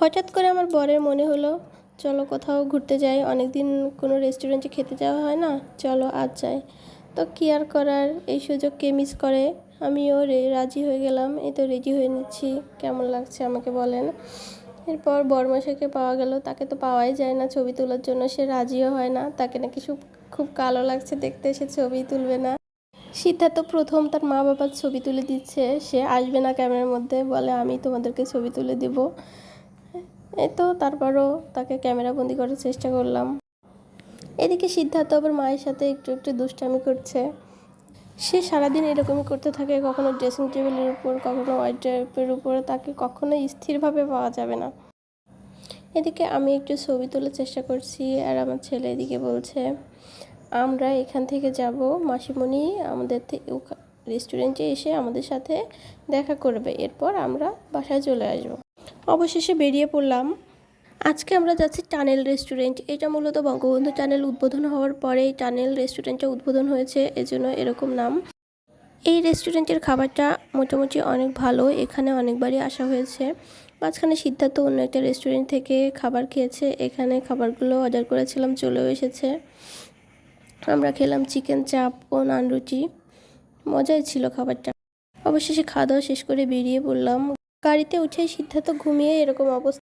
হঠাৎ করে আমার বরের মনে হলো, চলো কোথাও ঘুরতে যাই অনেক দিন কোনো রেস্টুরেন্টে খেতে যাওয়া হয় না, চলো আজ যাই। তো কি আর করার, এই সুযোগকে মিস করে আমিও রাজি হয়ে গেলাম। এই তো রেডি হয়ে নিচ্ছি, কেমন লাগছে আমাকে বলেন? এরপর বরমশাইকে পাওয়া গেল, তাকে তো পাওয়াই যায় না ছবি তোলার জন্য, সে রাজিও হয় না। তাকে নাকি খুব কালো লাগছে দেখতে, সে ছবি তুলবে না। সিদ্ধার্থ প্রথম তার মা বাবার ছবি তুলে দিচ্ছে, সে আসবে না ক্যামেরার মধ্যে, বলে, আমি তোমাদেরকে ছবি তুলে দিব। তো তারপরও তাকে ক্যামেরাবন্দি করার চেষ্টা করলাম। এদিকে সিদ্ধার্থ আবার মায়ের সাথে একটু একটু দুষ্টামি করছে। সে সারাদিন এরকমই করতে থাকে, কখনো ড্রেসিং টেবিলের উপর, কখনো ওয়াইড্রপের উপর, তাকে কখনো স্থিরভাবে পাওয়া যাবে না। এদিকে আমি একটু ছবি তোলার চেষ্টা করছি আর আমার ছেলে এদিকে বলছে, আমরা এখান থেকে যাব, মাসিমণি আমাদের রেস্টুরেন্টে এসে আমাদের সাথে দেখা করবে, এরপর আমরা বাসায় চলে আসব। অবশেষে বেরিয়ে পড়লাম। আজকে আমরা যাচ্ছি টানেল রেস্টুরেন্ট। এটা মূলত বঙ্গবন্ধু টানেল উদ্বোধন হওয়ার পরে এই টানেল রেস্টুরেন্টটা উদ্বোধন হয়েছে, এজন্য এরকম নাম। এই রেস্টুরেন্টের খাবারটা মোটামুটি অনেক ভালো, এখানে অনেকবারই আসা হয়েছে। মাঝখানে সিদ্ধার্থ অন্য একটা রেস্টুরেন্ট থেকে খাবার খেয়েছে, এখানে খাবারগুলো অর্ডার করেছিলাম, চলেও এসেছে। আমরা খেলাম চিকেন চাপ ও নান রুটি। মজাই ছিল খাবারটা। অবশেষে খাওয়া দাওয়া শেষ করে বেরিয়ে পড়লাম। গাড়িতে উঠে সিদ্ধার্থ ঘুমিয়ে এরকম অবস্থা